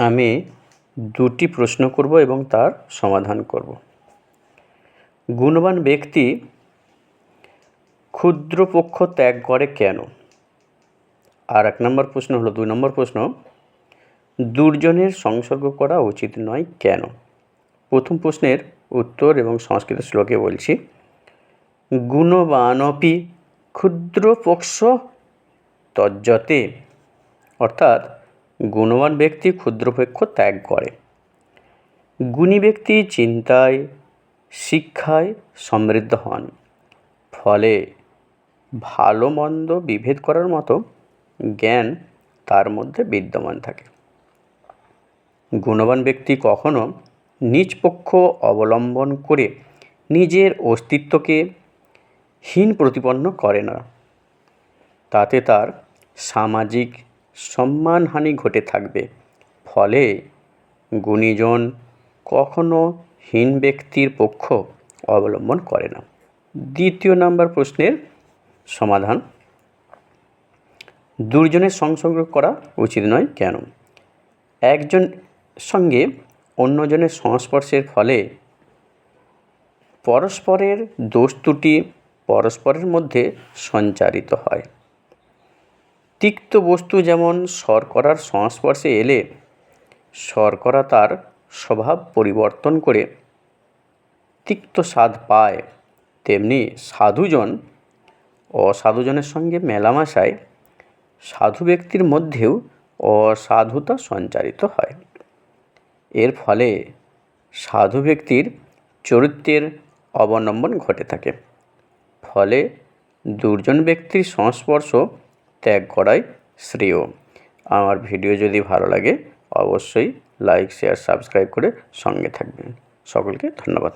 আমি দুটি প্রশ্ন করব এবং তার সমাধান করব। গুণবান ব্যক্তি ক্ষুদ্র পক্ষ ত্যাগ করে কেন? আর এক নম্বর প্রশ্ন হলো, দুই নম্বর প্রশ্ন, দুর্জনের সংসর্গ করা উচিত নয় কেন? প্রথম প্রশ্নের উত্তর এবং সংস্কৃত শ্লোকে বলছি, গুণবানপি ক্ষুদ্র পক্ষ তজ্জতে। অর্থাৎ গুণবান ব্যক্তি ক্ষুদ্রপক্ষ ত্যাগ করে। গুণী ব্যক্তি চিন্তায়, শিক্ষায় সমৃদ্ধ হন। ফলে ভালো মন্দ বিভেদ করার মতো জ্ঞান তার মধ্যে বিদ্যমান থাকে। গুণবান ব্যক্তি কখনো নিজ পক্ষ অবলম্বন করে নিজের অস্তিত্বকে হীন প্রতিপন্ন করে না। তাতে তার সামাজিক সম্মানহানি ঘটে থাকবে। ফলে গুণীজন কখনো হীন ব্যক্তির পক্ষ অবলম্বন করে না। দ্বিতীয় নাম্বার প্রশ্নের সমাধান। দুর্জনের সংসর্গ করা উচিত নয় কেন? একজন সঙ্গে অন্যজনের সংস্পর্শের ফলে পরস্পরের দোষ ত্রুটি পরস্পরের মধ্যে সঞ্চারিত হয়। তিক্ত বস্তু যেমন শর্করার সংস্পর্শে এলে শর্করা তার স্বভাব পরিবর্তন করে তিক্ত স্বাদ পায়। তেমনি সাধুজন অসাধুজনের সঙ্গে মেলামেশায় সাধু ব্যক্তির মধ্যেও অসাধুতা সঞ্চারিত হয়। এর ফলে সাধু ব্যক্তির চরিত্রের অবলম্বন ঘটে থাকে। ফলে দুর্জন ব্যক্তির সংস্পর্শ ত্যাগ করাই শ্রেয়। আমার ভিডিও যদি ভালো লাগে, অবশ্যই লাইক, শেয়ার, সাবস্ক্রাইব করে সঙ্গে থাকবেন। সকলকে ধন্যবাদ।